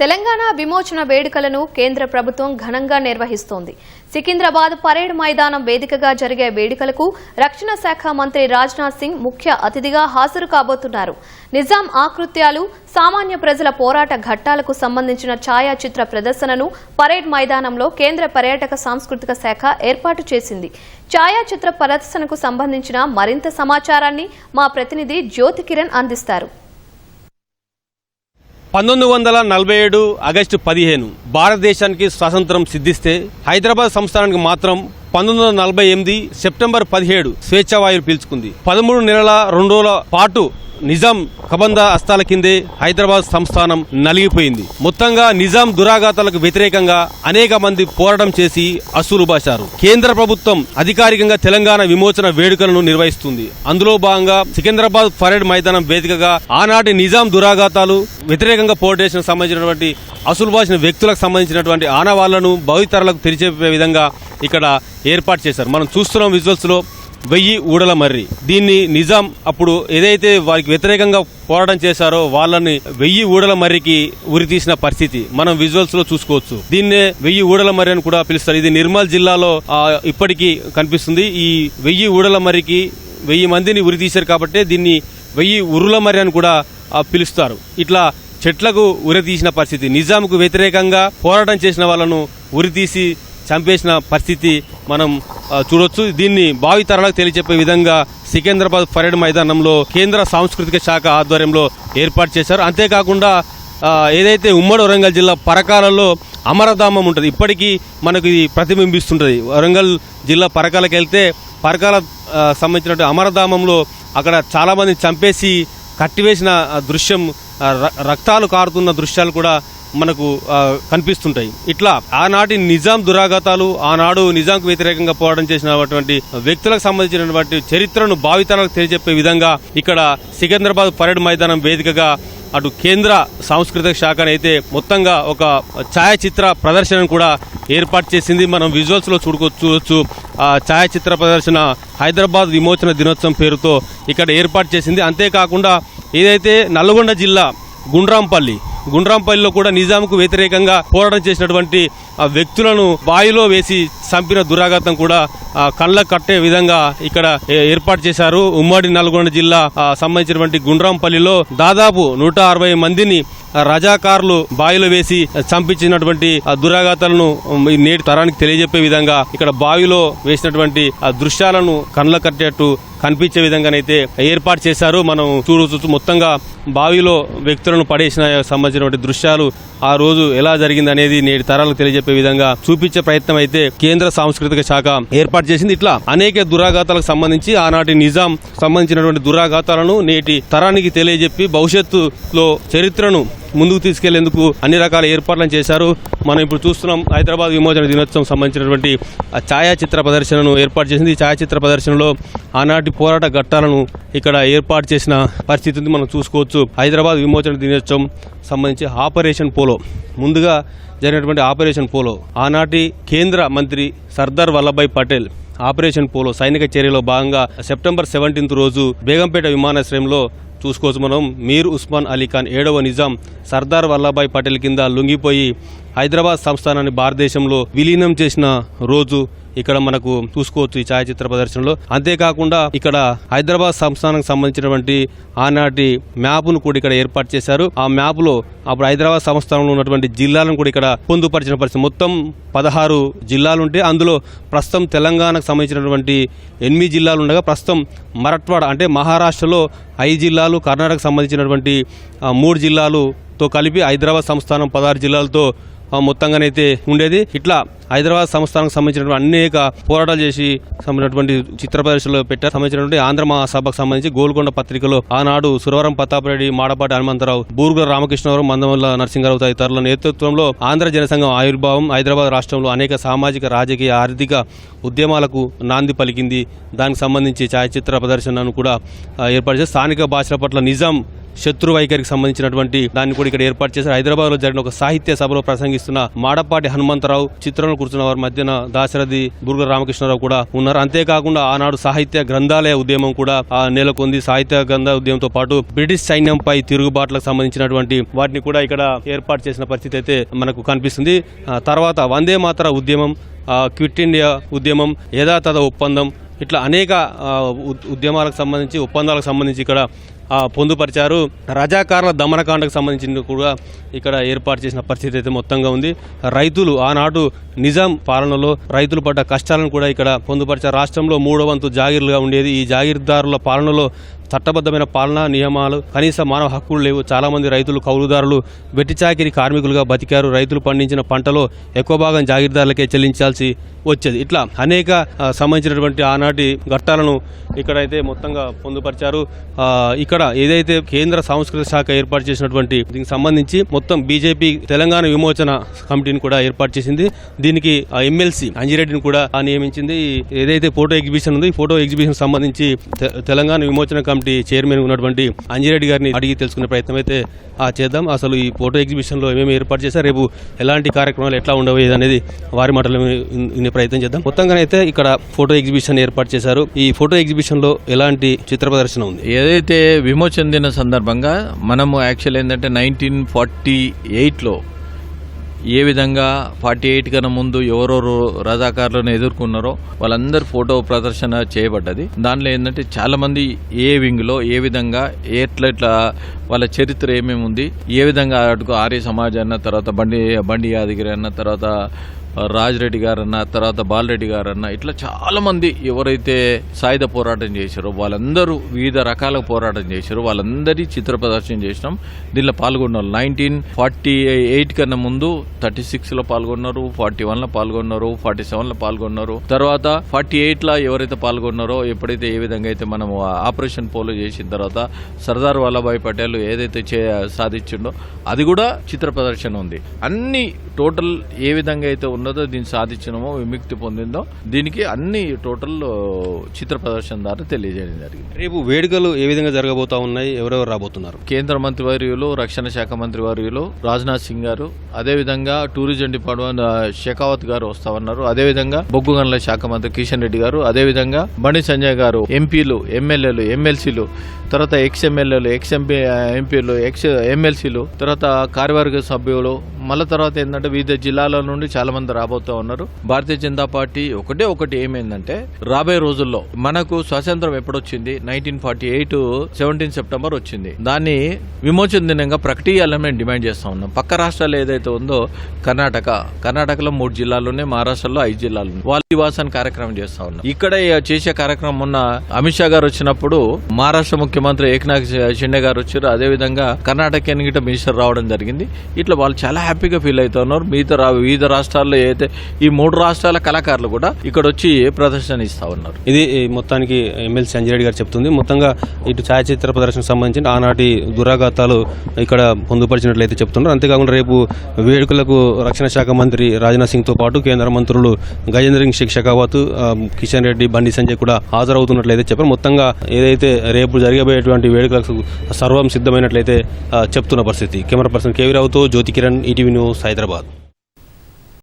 తెలంగాణ విమోచన వేడుకలను కేంద్ర ప్రభుత్వం ఘనంగా నిర్వహిస్తోంది. సికింద్రాబాద్ పరేడ్ మైదానం వేదికగా జరిగే వేడుకలకు రక్షణ శాఖ మంత్రి రాజ్నాథ్ సింగ్ ముఖ్య అతిథిగా హాజరు కాబోతున్నారు. నిజాం ఆకృత్యాలు సామాన్య ప్రజల పోరాట ఘట్టాలకు సంబంధించిన ఛాయాచిత్ర ప్రదర్శనను పరేడ్ మైదానంలో కేంద్ర పర్యాటక సాంస్కృతిక శాఖ ఏర్పాటు చేసింది. ఛాయాచిత్ర ప్రదర్శనకు సంబంధించిన మరింత సమాచారాన్ని మా ప్రతినిధి జ్యోతి కిరణ్ అందిస్తారు. పంతొమ్మిది వందల నలభై ఏడు ఆగస్టు పదిహేను భారతదేశానికి స్వాతంత్రం సిద్ధిస్తే హైదరాబాద్ సంస్థానానికి మాత్రం పంతొమ్మిది వందల నలభై ఎనిమిది సెప్టెంబర్ పదిహేడు స్వేచ్ఛావాయువు పీల్చుకుంది. పదమూడు నెలల రెండు రోజుల పాటు నిజాం కబంద అస్తాల కిందే హైదరాబాద్ సంస్థానం నలిగిపోయింది. మొత్తంగా నిజాం దురాఘాతాలకు వ్యతిరేకంగా అనేక మంది పోరాటం చేసి అసూలు బాశారు కేంద్ర ప్రభుత్వం అధికారికంగా తెలంగాణ విమోచన వేడుకలను నిర్వహిస్తుంది. అందులో భాగంగా సికింద్రాబాద్ పరేడ్ మైదానం వేదికగా ఆనాటి నిజాం దురాఘాతాలు వ్యతిరేకంగా పోరాటేషన్ సంబంధించినటువంటి అసలు బాసిన వ్యక్తులకు సంబంధించినటువంటి ఆనవాళ్ళను భవితరాలకు తెలియజెప్పే విధంగా ఇక్కడ ఏర్పాటు చేశారు. మనం చూస్తున్నాం విజువల్స్లో వెయ్యి ఊడల మర్రి. దీన్ని నిజాం అప్పుడు ఏదైతే వారికి వ్యతిరేకంగా పోరాటం చేశారో వాళ్ళని వెయ్యి ఊడల మర్రికి ఉరి తీసిన పరిస్థితి మనం విజువల్స్లో చూసుకోవచ్చు. దీన్నే వెయ్యి ఊడల మర్రి అని కూడా పిలుస్తారు. ఇది నిర్మల్ జిల్లాలో ఇప్పటికీ కనిపిస్తుంది. ఈ వెయ్యి ఊడల మర్రికి వెయ్యి మందిని ఉరి తీశారు కాబట్టి దీన్ని వెయ్యి ఉరుల మర్రి అని కూడా పిలుస్తారు. ఇట్లా చెట్లకు ఉరితీసిన పరిస్థితి నిజాంకు వ్యతిరేకంగా పోరాటం చేసిన వాళ్ళను ఉరి తీసి చంపేసిన పరిస్థితి మనం చూడొచ్చు. దీన్ని భావితరాలకు తెలియజెప్పే విధంగా సికింద్రాబాద్ పరేడ్ మైదానంలో కేంద్ర సాంస్కృతిక శాఖ ఆధ్వర్యంలో ఏర్పాటు చేశారు. అంతేకాకుండా ఏదైతే ఉమ్మడి వరంగల్ జిల్లా పరకాలలో అమరధామం ఉంటుంది ఇప్పటికీ మనకు ఇది ప్రతిబింబిస్తుంటుంది. వరంగల్ జిల్లా పరకాలకు వెళ్తే పరకాల ఆ, సంబంధించినటువంటి అమరధామంలో అక్కడ చాలామంది చంపేసి కట్టివేసిన దృశ్యం ర- రక్తాలు కారుతున్న దృశ్యాలు కూడా మనకు కనిపిస్తుంటాయి. ఇట్లా ఆనాటి నిజాం దురాఘాతాలు ఆనాడు నిజాంకు వ్యతిరేకంగా పోరాటం చేసినటువంటి వ్యక్తులకు సంబంధించినటువంటి చరిత్రను భావితరాలకు తెలియజెప్పే విధంగా ఇక్కడ సికింద్రాబాద్ పరేడ్ మైదానం వేదికగా అటు కేంద్ర సాంస్కృతిక శాఖనైతే మొత్తంగా ఒక ఛాయాచిత్ర ప్రదర్శనను కూడా ఏర్పాటు చేసింది. మనం విజువల్స్లో చూడుకో ఆ ఛాయాచిత్ర ప్రదర్శన హైదరాబాద్ విమోచన దినోత్సవం పేరుతో ఇక్కడ ఏర్పాటు చేసింది. అంతేకాకుండా ఏదైతే నల్గొండ జిల్లా గుండ్రాంపల్లి గుండ్రాంపల్లిలో కూడా నిజాంకు వ్యతిరేకంగా పోరాటం చేసినటువంటి ఆ వ్యక్తులను బావిలో వేసి చంపిన దురాఘాతం కూడా ఆ, కళ్ళ కట్టే విధంగా ఇక్కడ ఏ- ఏర్పాటు చేశారు. ఉమ్మడి నల్గొండ జిల్లా సంబంధించినటువంటి గుండ్రాంపల్లిలో దాదాపు నూట అరవై మందిని రజాకారులు బావిలో వేసి చంపించినటువంటి ఆ దురాఘాతాలను నేటి తరానికి తెలియజెప్పే విధంగా ఇక్కడ బావిలో వేసినటువంటి ఆ దృశ్యాలను కళ్ళ కట్టేట్టు కనిపించే విధంగానైతే ఏర్పాటు చేశారు. మనం చూడవచ్చు మొత్తంగా బావిలో వ్యక్తులను పడేసిన సంబంధించినటువంటి దృశ్యాలు ఆ రోజు ఎలా జరిగింది అనేది నేటి తరాలకు తెలియజెప్పే విధంగా చూపించే ప్రయత్నం అయితే కేంద్ర కేంద్ర సాంస్కృతిక శాఖ ఏర్పాటు చేసింది. ఇట్లా అనేక దురాఘాతాలకు సంబంధించి ఆనాటి నిజాం సంబంధించినటువంటి దురాఘాతాలను నేటి తరానికి తెలియజెప్పి భవిష్యత్తులో చరిత్రను ముందుకు తీసుకెళ్ళేందుకు అన్ని రకాల ఏర్పాట్లను చేశారు. మనం ఇప్పుడు చూస్తున్నాం హైదరాబాద్ విమోచన దినోత్సవం సంబంధించినటువంటి ఛాయాచిత్ర ప్రదర్శనను ఏర్పాటు చేసింది. ఈ ఛాయాచిత్ర ప్రదర్శనలో ఆనాటి పోరాట ఘట్టాలను ఇక్కడ ఏర్పాటు చేసిన పరిస్థితిని మనం చూసుకోవచ్చు. హైదరాబాద్ విమోచన దినోత్సవం సంబంధించి ఆపరేషన్ పోలో ముందుగా జరిగినటువంటి ఆపరేషన్ పోలో ఆనాటి కేంద్ర మంత్రి సర్దార్ వల్లభాయ్ పటేల్ ఆపరేషన్ పోలో సైనిక చర్యలో భాగంగా సెప్టెంబర్ సెవెంటీన్త్ రోజు బేగంపేట విమానాశ్రయంలో చూసుకోవచ్చు మనం. మీర్ ఉస్మాన్ అలీ ఖాన్ ఏడవ నిజాం. సర్దార్ వల్లభాయ్ పటేల్ కింద లొంగిపోయి హైదరాబాద్ సంస్థానాన్ని భారతదేశంలో విలీనం చేసిన రోజు ఇక్కడ మనకు చూసుకోవచ్చు ఈ ఛాయాచిత్ర ప్రదర్శనలో. అంతేకాకుండా ఇక్కడ హైదరాబాద్ సంస్థానానికి సంబంధించినటువంటి ఆనాటి మ్యాప్ను కూడా ఇక్కడ ఏర్పాటు చేశారు. ఆ మ్యాప్లో అప్పుడు హైదరాబాద్ సంస్థానంలో ఉన్నటువంటి జిల్లాలను కూడా ఇక్కడ పొందుపరిచిన పరిస్థితి. మొత్తం పదహారు జిల్లాలుంటే అందులో ప్రస్తుతం తెలంగాణకు సంబంధించినటువంటి ఎనిమిది జిల్లాలు ఉండగా ప్రస్తుతం మరట్వాడ అంటే మహారాష్ట్రలో ఐదు జిల్లాలు కర్ణాటక సంబంధించినటువంటి ఆ, మూడు తో కలిపి హైదరాబాద్ సంస్థానం పదహారు జిల్లాలతో మొత్తంగానైతే ఉండేది. ఇట్లా హైదరాబాద్ సంస్థానం సంబంధించినటువంటి అనేక పోరాటాలు చేసి సంబంధించినటువంటి చిత్ర ప్రదర్శనలో పెట్టారు. సంబంధించినటువంటి ఆంధ్ర మహాసభకు సంబంధించి గోల్కొండ పత్రికలో ఆనాడు సురవరం ప్రతాపరెడ్డి మాడపాటి హనుమంతరావు బూరుగుల రామకృష్ణరావు మందమల్ల నరసింహారావు తదితరుల నేతృత్వంలో ఆంధ్ర జనసంఘం ఆవిర్భావం హైదరాబాద్ రాష్ట్రంలో అనేక సామాజిక రాజకీయ ఆర్థిక ఉద్యమాలకు నాంది పలికింది. దానికి సంబంధించి ఛాయాచిత్ర ప్రదర్శనను కూడా ఏర్పాటు చేసి స్థానిక భాషల పట్ల నిజాం శత్రు వైఖరికి సంబంధించినటువంటి దాన్ని కూడా ఇక్కడ ఏర్పాటు చేశారు. హైదరాబాద్లో జరిగిన ఒక సాహిత్య సభలో ప్రసంగిస్తున్న మాడపాటి హనుమంతరావు చిత్రంలో కూర్చున్న వారి మధ్యన దాశరథి బుర్గ రామకృష్ణరావు కూడా ఉన్నారు. అంతేకాకుండా ఆనాడు సాహిత్య గ్రంథాలయ ఉద్యమం కూడా ఆ, నెలకొంది. సాహిత్య గ్రంథ ఉద్యమంతో పాటు బ్రిటిష్ సైన్యంపై తిరుగుబాట్లకు సంబంధించినటువంటి వాటిని కూడా ఇక్కడ ఏర్పాటు చేసిన పరిస్థితి అయితే మనకు కనిపిస్తుంది. తర్వాత వందే మాతర ఉద్యమం క్విట్ ఇండియా ఉద్యమం యథాతథ ఒప్పందం ఇట్లా అనేక ఉద్- ఉద్యమాలకు సంబంధించి ఒప్పందాలకు సంబంధించి ఇక్కడ పొందుపరిచారు. రజాకారుల దమనకాండకు సంబంధించింది కూడా ఇక్కడ ఏర్పాటు చేసిన పరిస్థితి అయితే మొత్తంగా ఉంది. రైతులు ఆనాడు నిజాం పాలనలో రైతులు పడ్డ కష్టాలను కూడా ఇక్కడ పొందుపరిచారు. రాష్ట్రంలో మూడో వంతు జాగీర్లుగా ఉండేది. ఈ జాగీర్దారుల పాలనలో చట్టబద్ధమైన పాలన నియమాలు కనీస మానవ హక్కులు లేవు. చాలామంది రైతులు కౌలుదారులు వెట్టి చాకిరి కార్మికులుగా బతికారు. రైతులు పండించిన పంటలో ఎక్కువ భాగం జాగీర్దారులకే చెల్లించాల్సి వచ్చేది. ఇట్లా అనేక సంబంధించినటువంటి ఆనాటి ఘట్టాలను ఇక్కడైతే మొత్తంగా పొందుపరిచారు. ఇక్కడ ఏదైతే కేంద్ర సాంస్కృతిక శాఖ ఏర్పాటు చేసినటువంటి దీనికి సంబంధించి మొత్తం బీజేపీ తెలంగాణ విమోచన కమిటీని కూడా ఏర్పాటు చేసింది. దీనికి ఎమ్మెల్సీ అంజిరెడ్డిని కూడా ఆ, నియమించింది ఏదైతే ఫోటో ఎగ్జిబిషన్ ఉందో ఈ ఫోటో ఎగ్జిబిషన్ సంబంధించి తె- తెలంగాణ విమోచన కమిటీ చైర్మన్ ఉన్నటువంటి అంజిరెడ్డి గారిని అడిగి తెలుసుకునే ప్రయత్నం అయితే ఆ, చేద్దాం. అసలు ఈ ఫోటో ఎగ్జిబిషన్లో ఏమేమి ఏర్పాటు చేశారు రేపు ఎలాంటి కార్యక్రమాలు ఎట్లా ఉండబోయేది అనేది వారి మాటలు వినే- ప్రయత్నం చేద్దాం. మొత్తంగానైతే ఇక్కడ ఫోటో ఎగ్జిబిషన్ ఏర్పాటు చేశారు. ఈ ఫోటో ఎగ్జిబిషన్లో ఎలాంటి చిత్ర ప్రదర్శన ఉంది? ఏదైతే విమోచన దిన సందర్భంగా మనము యాక్చువల్ ఏంటంటే నైన్టీన్ ఫార్టీ ఎయిట్లో ఏ విధంగా ఫార్టీ ఎయిట్ కన్నా ముందు ఎవరెవరు రజాకారులను ఎదుర్కొన్నారో వాళ్ళందరి ఫోటో ప్రదర్శన చేయబడ్డది. దానిలో ఏంటంటే చాలా మంది ఏ వింగ్లో ఏ విధంగా ఎట్లా ఎట్లా వాళ్ళ చరిత్ర ఏమేమి ఉంది ఏ విధంగా అటుకు ఆర్య సమాజ్ అన్న తర్వాత బండి బండి యాదగిరి అన్న తర్వాత రాజిరెడ్డి గారన్న తర్వాత బాలరెడ్డి గారన్న ఇట్లా చాలా మంది ఎవరైతే సాయుధ పోరాటం చేశారో వాళ్ళందరూ వివిధ రకాల పోరాటం చేశారు. వాళ్ళందరి చిత్ర ప్రదర్శన చేసినాం. దీనిలో పాల్గొన్నారు నైన్టీన్ ఫార్టీ ఎయిట్ కన్నా ముందు థర్టీ సిక్స్లో పాల్గొన్నారు ఫార్టీ వన్లో పాల్గొన్నారు ఫార్టీ సెవెన్లో పాల్గొన్నారు. తర్వాత ఫార్టీ ఎయిట్లో ఎవరైతే పాల్గొన్నారో ఎప్పుడైతే ఏ విధంగా అయితే మనం ఆపరేషన్ పోలో చేసిన తర్వాత సర్దార్ వల్లభాయ్ పటేల్ ఏదైతే చే సాధించిండో అది కూడా చిత్ర ప్రదర్శన ఉంది. అన్ని టోటల్ ఏ విధంగా అయితే ఉన్న ఉన్నదో దీన్ని సాధించినామో విముక్తి పొందిందో దీనికి అన్ని టోటల్ చిత్ర ప్రదర్శన ద్వారా తెలియజేయడం జరిగింది. రేపు వేడుకలు ఏ విధంగా జరగబోతా ఉన్నాయి? ఎవరెవరు రాబోతున్నారు? కేంద్ర మంత్రి వర్యులు రక్షణ శాఖ మంత్రి వర్యులు రాజ్నాథ్ సింగ్ గారు అదేవిధంగా టూరిజం డిపార్ట్మెంట్ షెకావత్ గారు వస్తామన్నారు. అదేవిధంగా బొగ్గు గనుల శాఖ మంత్రి కిషన్ రెడ్డి గారు అదేవిధంగా బండి సంజయ్ గారు ఎంపీలు ఎమ్మెల్యేలు ఎమ్మెల్సీలు తర్వాత ఎక్స్ ఎమ్మెల్యేలు ఎక్స్ ఎంపీ ఎంపీలు ఎక్స్ ఎమ్మెల్సీలు తర్వాత కార్యవర్గ సభ్యులు మళ్ళీ తర్వాత ఏంటంటే వివిధ జిల్లాల నుండి చాలా మంది రాబోతూ ఉన్నారు. భారతీయ జనతా పార్టీ ఒకటే ఒకటి ఏమైందంటే రాబోయే రోజుల్లో మనకు స్వాతంత్రం ఎప్పుడొచ్చింది? Nineteen forty eight seventeen September వచ్చింది. దాన్ని విమోచన దినంగా ప్రకటియాలని మేము డిమాండ్ చేస్తా ఉన్నాం. పక్క రాష్ట్రాలు ఏదైతే ఉందో కర్ణాటక కర్ణాటకలో మూడు జిల్లాలోనే మహారాష్ట్రలో ఐదు జిల్లాలు వాళ్ళ దివాసాన్ని కార్యక్రమం చేస్తా ఉన్నాం. ఇక్కడ చేసే కార్యక్రమం ఉన్న అమిత్ షా గారు వచ్చినప్పుడు మహారాష్ట్ర ముఖ్యమంత్రి ఏకనాథ్ షిండే గారు వచ్చారు. అదేవిధంగా కర్ణాటక ఎన్నికట మినిస్టర్ రావడం జరిగింది. ఇట్లా వాళ్ళు చాలా హ్యాపీగా ఫీల్ అవుతా ఉన్నారు. మిగతా వివిధ రాష్ట్రాల్లో అయితే ఈ మూడు రాష్ట్రాల కళాకారులు కూడా ఇక్కడ వచ్చి ప్రదర్శన ఇస్తా ఉన్నారు. ఇది మొత్తానికి ఎమ్మెల్సీ రెడ్డి గారు చెప్తుంది. మొత్తంగా ఇటు ఛాయాచిత్ర ప్రదర్శనకు సంబంధించిన ఆనాటి దురాఘాతాలు ఇక్కడ పొందుపరిచినట్లయితే చెప్తున్నారు. అంతేకాకుండా రేపు వేడుకలకు రక్షణ శాఖ మంత్రి రాజ్నాథ్ సింగ్తో పాటు కేంద్ర మంత్రులు గజేంద్ర సింగ్ షేక్ షెకావత్ కిషన్ రెడ్డి బండి సంజయ్ కూడా హాజరవుతున్నట్లయితే చెప్పారు. మొత్తంగా ఏదైతే రేపు జరగబోయేటువంటి వేడుకలకు సర్వం సిద్ధమైనట్లయితే చెప్తున్న పరిస్థితి. కెమెరా పర్సన్ కేవీ రావుతో జ్యోతి కిరణ్ ఈటీవీ న్యూస్ హైదరాబాద్.